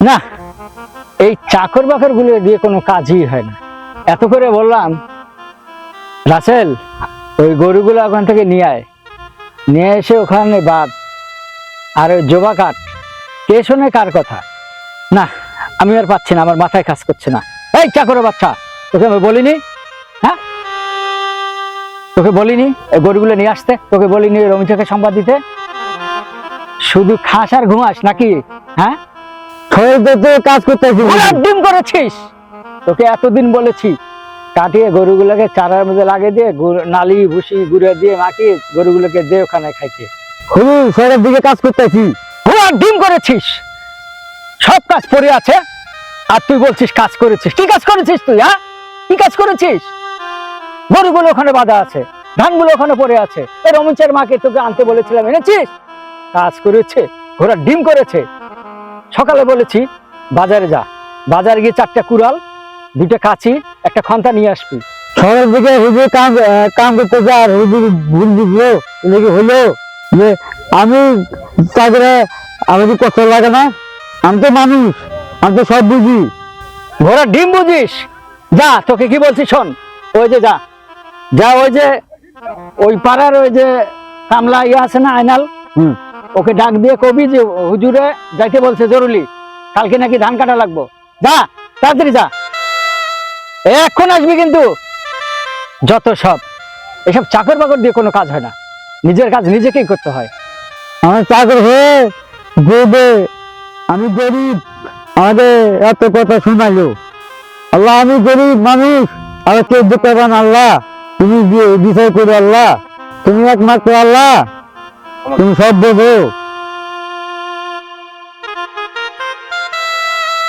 না, এই চাকর বাকরগুলো দিয়ে কোনো কাজই হয় না। এত করে বললাম, রাসেল, ওই গরুগুলো ওখান থেকে নিয়ে আয়। নিয়ে এসে ওখানে বাদ। আর ওই জবা কাঠ, কে শোনে কার কথা? না, আমি আর পাচ্ছি না, আমার মাথায় কাজ করছে না। এই চাকর বাচ্চা, তোকে আমি বলিনি? হ্যাঁ? তোকে বলিনি? এই গরুগুলো নিয়ে আসতে? তোকে বলিনি রমিচাকে সংবাদ দিতে? শুধু খাস আর ঘুমাস নাকি? হ্যাঁ? কাজ করতেছি ঘোড়ার ডিম করেছিস। তোকে এতদিন বলেছি কাটিয়ে গরুগুলোকে চারার মধ্যে লাগিয়ে দিয়ে নালি ভুসি গুঁড়ে দিয়ে মাখিয়ে গরুগুলোকে দে ওখানে খাইতে। হুজুর শহরের দিকে কাজ করতেছি। ঘোড়ার ডিম করেছিস। সব কাজ পড়ে আছে আর তুই বলছিস কাজ করেছিস। কি কাজ করেছিস তুই হ্যাঁ? কি কাজ করেছিস? গরুগুলো ওখানে বাঁধা আছে ধানগুলো ওখানে পড়ে আছে। এই রমঞ্চের মাকে তোকে আনতে বলেছিলাম এনেছিস? কাজ করেছে ঘোড়ার ডিম করেছে। সকালে বলেছি বাজারে যা। বাজারে গিয়ে চারটা কুড়াল দুটো কাছি একটা খন্তা নিয়ে আসবি। শহরের দিকে হুজুর কাম কাম করতেছে আর হুজুর ভুল বুঝলো এদিকে হইল যে আমি তাদের আমাদের কষ্ট লাগে না? আমি তো মানুষ আমি তো সব বুঝি। ঘোড়ার ডিম বুঝিস? যা তোকে কি বলছি শোন। ওই যে যা। যা ওই যে ওই পাড়ার ওই যে কামলা ইয়ে আছে না আইনাল হুম। ওকে ডাক দিয়ে কবি যে হুজুরে যাইতে বলছে জরুরি, কালকে নাকি ধান কাটা লাগবো। যা, তাড়াতাড়ি যা। এখন আসবি কিন্তু। যত সব, এসব চাকর বাকর দিয়ে কোনো কাজ হয় না। নিজের কাজ নিজেকেই করতে হয়। আমার চাকর হয়ে দেবে আমি গরিব, আমাদের এত কথা শোনাইলো। আল্লাহ, আমি গরিব মানুষ, আর কেউ দিতে পারেন আল্লাহ। তুমি বিষয় করো আল্লাহ। তুমি একমাত্র আল্লাহ। তুমি সব বোঝো